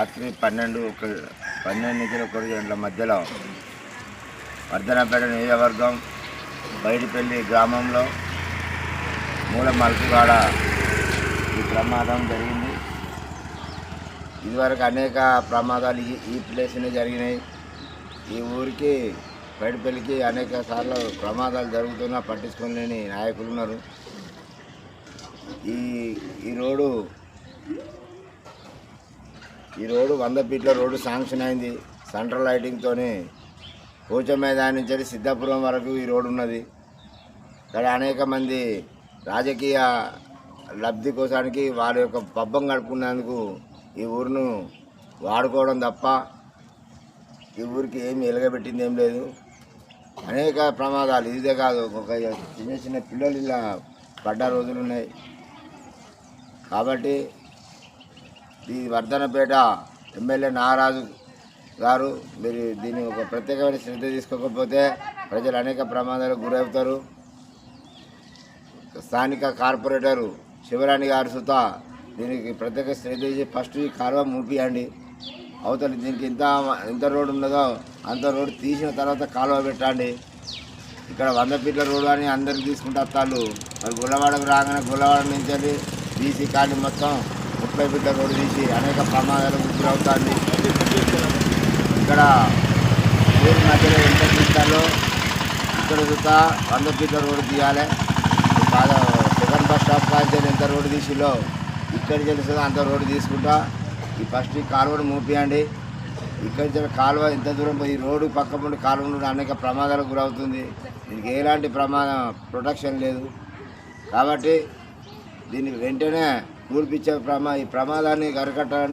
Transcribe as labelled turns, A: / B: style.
A: రాత్రి పన్నెండు ఒక పన్నెండు నుంచి ఒకటి గంటల మధ్యలో వర్ధనపేట నియోజకవర్గం బయటిపల్లి గ్రామంలో మూల మలుపుగాడ ఈ ప్రమాదం జరిగింది. ఇదివరకు అనేక ప్రమాదాలు ఈ- ఈ ప్లేస్నే జరిగినాయి. ఈ ఊరికి బయటపల్లికి అనేక సార్లు ప్రమాదాలు జరుగుతున్నా పట్టించుకోలేని నాయకులు ఉన్నారు. ఈ ఈ రోడ్డు ఈ రోడ్డు వంద ఫీట్ల రోడ్డు శాంక్షన్ అయింది. సెంట్రల్ లైటింగ్తోని కోచ నుంచి సిద్ధాపురం వరకు ఈ రోడ్డు ఉన్నది. ఇక్కడ అనేక మంది రాజకీయ లబ్ధి కోసానికి వారి యొక్క పబ్బం గడుపుకున్నందుకు ఈ ఊరును వాడుకోవడం తప్ప ఈ ఊరికి ఏమి ఎలగబెట్టింది ఏం లేదు. అనేక ప్రమాదాలు. ఇదే కాదు ఒక చిన్న చిన్న పిల్లలు ఇలా పడ్డ రోజులు ఉన్నాయి. కాబట్టి ఈ వర్ధనపేట ఎమ్మెల్యే నాగరాజు గారు మీరు దీన్ని ఒక ప్రత్యేకమైన శ్రద్ధ తీసుకోకపోతే ప్రజలు అనేక ప్రమాదాలకు గురవుతారు. స్థానిక కార్పొరేటరు శివరాణి గారు సుత దీనికి ప్రత్యేక శ్రద్ధ చేసి ఫస్ట్ ఈ కాలువ మూపియండి. అవతల దీనికి ఎంత ఎంత రోడ్డు ఉన్నదో అంత రోడ్డు తీసిన తర్వాత కాలువ పెట్టండి. ఇక్కడ వంద ఫీట్ల రోడ్డు అని అందరికి తీసుకుంటారు వస్తాళ్ళు మరి గుల్లవాడకు రాగానే గుల్లవాడ నుంచి వెళ్ళి బీసీ కాలనీ మొత్తం ముప్పై ఫీట్ల తీసి అనేక ప్రమాదాలకు గురవుతుంది. ఇక్కడ ఊరి మధ్యలో ఎంత తీస్తాలో ఇక్కడ చూస్తా వంద ఫీట్ల రోడ్డు తీయాలి. బాగా సెకండ్ బస్ స్టాప్ కాదు ఎంత రోడ్డు తీసిలో ఇక్కడికి తెలుస్తుందో అంత రోడ్డు తీసుకుంటా. ఈ ఫస్ట్ ఈ కాలువను మూపియండి. ఇక్కడి నుంచి కాలువ ఎంత దూరం పోయి రోడ్డు పక్క నుండి కాలువ నుండి అనేక ప్రమాదాలకు గురవుతుంది. దీనికి ఎలాంటి ప్రమాదం ప్రొటెక్షన్ లేదు. కాబట్టి దీన్ని వెంటనే ఊరిపించే ప్రమా ఈ ప్రమాదాన్ని అరికట్టాలని